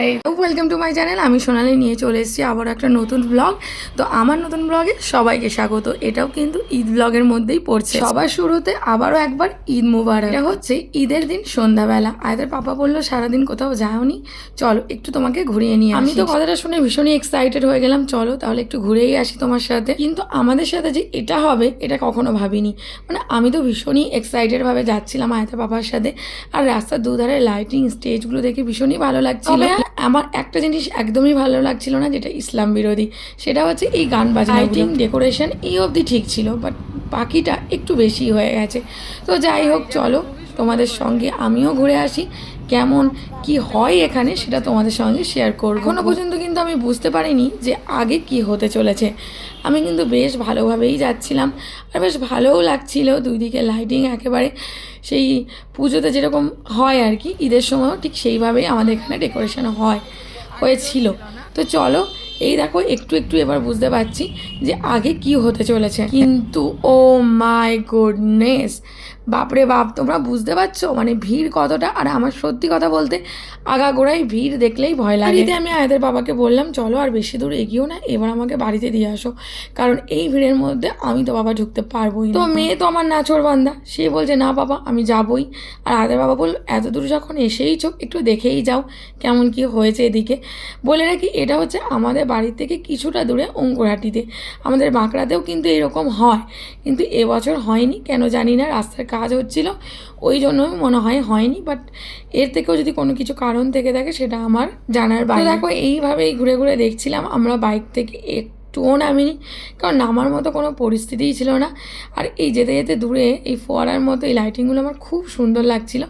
এই welcome to my channel আমি সোনালি নিয়ে চলে এসেছি আবার একটা নতুন ব্লগ তো আমার নতুন ব্লগে সবাইকে স্বাগত এটাও কিন্তু ঈদ ব্লগের মধ্যেই পড়ছে। সবার শুরুতে আবারও একবার ঈদ মুবারক। এটা হচ্ছে ঈদের দিন সন্ধ্যাবেলা। আয়দের পাপা বলল সারাদিন কোথাও যাওনি। চলো একটু তোমাকে ঘুরিয়ে নিয়ে আমি তো কথাটা শুনে ভীষণই এক্সাইটেড হয়ে গেলাম। চলো তাহলে একটু ঘুরেই আসি তোমার সাথে। কিন্তু আমাদের সাথে যে এটা হবে এটা কখনো ভাবিনি। মানে আমি তো ভীষণই এক্সাইটেড ভাবে যাচ্ছিলাম আয়তা পাপার সাথে। আর রাস্তার দুধারে লাইটিং স্টেজগুলো দেখে ভীষণই ভালো লাগছিল। আমার একটা জিনিস একদমই ভালো লাগছিল না যেটা ইসলাম বিরোধী সেটা হচ্ছে এই গান বাজনা লাইটিং ডেকোরেশন এই অবধি ঠিক ছিল বাট বাকিটা একটু বেশি হয়ে গেছে। তো যাই হোক চলো। তোমাদের সঙ্গে আমিও ঘুরে আসি। কেমন কি হয় এখানে সেটা তোমাদের সঙ্গে শেয়ার করব। এখনও পর্যন্ত কিন্তু আমি বুঝতে পারিনি যে আগে কি হতে চলেছে। আমি কিন্তু বেশ ভালোভাবেই যাচ্ছিলাম আর বেশ ভালোও লাগছিল। দুই দিকে লাইটিং একেবারে সেই পুজোতে যেরকম হয় আর কি, ঈদের সময়ও ঠিক সেইভাবেই আমাদের এখানে ডেকোরেশন হয়, হয়েছিল। তো চলো এই দেখো একটু একটু এবার বুঝতে পারছি যে আগে কি হতে চলেছে। কিন্তু ও মাই গুডনেস বাপরে বাপ তোমরা বুঝতে পারছ? মানে ভিড় কতটা? আর আমার সত্যি কথা বলতে আগাগোড়াই ভিড় দেখলেই ভয় লাগে। আমি আয়াদের বাবাকে বললাম চলো আর বেশি দূর এগিয়েও না এবার আমাকে বাড়িতে দিয়ে আসো। কারণ এই ভিড়ের মধ্যে আমি তো বাবা ঢুকতে পারবোই তো মেয়ে তো আমার নাচর বান্দা। সে বলছে না বাবা আমি যাবই। আর আয়াদের বাবা বলল এত দূর যখন এসেইছো একটু দেখেই যাও কেমন কি হয়েছে এদিকে। বলে রাখি এটা হচ্ছে আমাদের বাড়ি থেকে কিছুটা দূরে অঙ্কুরহাটিতে আমাদের বাঁকড়াতেও কিন্তু এরকম হয়। কিন্তু এবছর হয়নি, কেন জানি না, রাস্তার কাজ হচ্ছিল। ওই জন্য মনে হয় হয়নি বাট এর থেকেও যদি কোনো কিছু কারণ থেকে থাকে, সেটা আমার জানার বাইরে। দেখো, এইভাবেই ঘুরে ঘুরে দেখছিলাম। আমরা বাইক থেকে একটুও নামিনি কারণ নামার মতো কোনো পরিস্থিতিই ছিল না। আর এই যেতে যেতে দূরে এই ফোয়ারার মতো এই লাইটিংগুলো আমার খুব সুন্দর লাগছিল।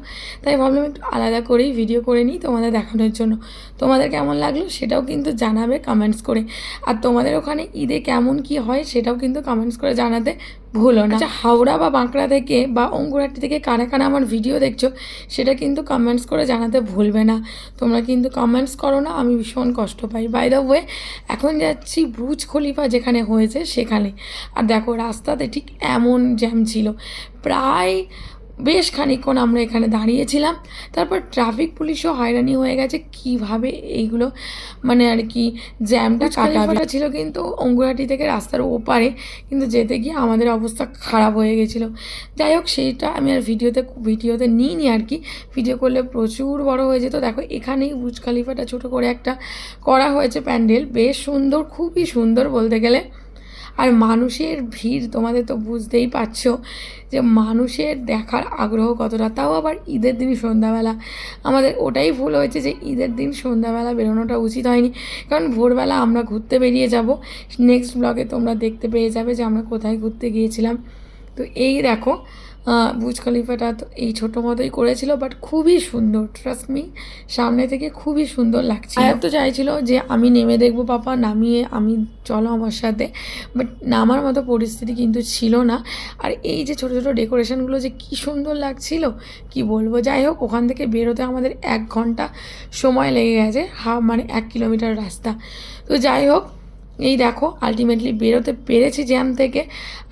তাই ভাবলাম একটু আলাদা করেই ভিডিও করে নিই তোমাদের দেখানোর জন্য। তোমাদের কেমন লাগল সেটাও কিন্তু জানাবে কমেন্টস করে। আর তোমাদের ওখানে ঈদে কেমন কি হয় সেটাও কিন্তু কমেন্টস করে জানাতে ভুলো না। আচ্ছা হাওড়া বা বাঁকড়া থেকে বা অঙ্কুরাটি থেকে কারা কারা আমার ভিডিও দেখছ, সেটা কিন্তু কমেন্টস করে জানাতে ভুলবে না। তোমরা কিন্তু কমেন্টস করো না, আমি ভীষণ কষ্ট পাই। বাই দ্য ওয়ে এখন যাচ্ছি ব্রুজ খলিফা যেখানে হয়েছে, সেখানে। আর দেখো, রাস্তাতে ঠিক এমন জ্যাম ছিল। প্রায় বেশ খানিকক্ষণ আমরা এখানে দাঁড়িয়েছিলাম। তারপর ট্রাফিক পুলিশও হয়রানি হয়ে গেছে কীভাবে এইগুলো মানে আর কি জ্যামটা কাটাবে? ছিল কিন্তু অঙ্গুরাটি থেকে রাস্তার ওপারে কিন্তু যেতে গিয়ে আমাদের অবস্থা খারাপ হয়ে গেছিল। যাই হোক সেইটা আমি আর ভিডিওতে ভিডিওতে নিইনি আর কি। ভিডিও করলে প্রচুর বড় হয়ে যেত। দেখো এখানেই বুজ খালিফাটা ছোটো করে একটা করা হয়েছে প্যান্ডেল। বেশ সুন্দর খুবই সুন্দর বলতে গেলে। আর মানুষের ভিড় তোমাদের তো বুঝতেই পারছ যে মানুষের দেখার আগ্রহ কতটা। তাও আবার ঈদের দিন সন্ধ্যাবেলা। আমাদের ওটাই ভুল হয়েছে যে ঈদের দিন সন্ধ্যাবেলা বেরোনোটা উচিত হয়নি। কারণ ভোরবেলা আমরা ঘুরতে বেরিয়ে যাব। নেক্সট ব্লগে তোমরা দেখতে পেয়ে যাবে যে আমরা কোথায় ঘুরতে গিয়েছিলাম। তো এই দেখো বুজ খলিফাটা তো এই ছোটো মতোই করেছিল বাট খুবই সুন্দর ট্রাস্ট মি সামনে থেকে খুবই সুন্দর লাগছে আয়াত তো চাইছিল যে আমি নেমে দেখব পাপা, নামিয়ে আমি চলো আমার সাথে বাট নামার মতো পরিস্থিতি কিন্তু ছিল না। আর এই যে ছোটো ছোটো ডেকোরেশনগুলো যে কী সুন্দর লাগছিল, কি বলব, যাই হোক, ওখান থেকে বেরোতে আমাদের এক ঘণ্টা সময় লেগে গেছে, হা মানে এক কিলোমিটার রাস্তা। তো যাই হোক এই দেখো আলটিমেটলি বেরোতে পেরেছি জ্যাম থেকে।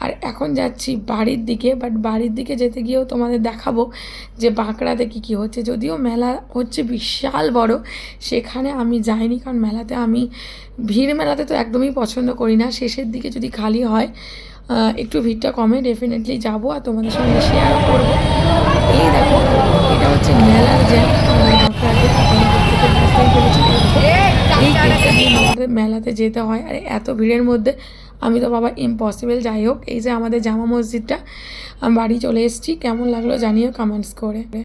আর এখন যাচ্ছি বাড়ির দিকে বাট বাড়ির দিকে যেতে গিয়েও তোমাদের দেখাবো যে বাঁকড়াতে কী কী হচ্ছে। যদিও মেলা হচ্ছে বিশাল বড়, সেখানে আমি যাইনি, কারণ মেলাতে আমি, ভিড় মেলাতে তো একদমই পছন্দ করি না। শেষের দিকে যদি খালি হয় একটু ভিড়টা কমে ডেফিনেটলি যাব আর তোমাদের সঙ্গে শেয়ারও করব। মেলাতে যেতে হয়। আর, এত ভিড়ের মধ্যে আমি তো বাবা ইম্পসিবল যাই হোক, এই যে আমাদের জামা মসজিদটা বাড়ি চলে এসেছি। কেমন লাগল জানিও কমেন্টস করে।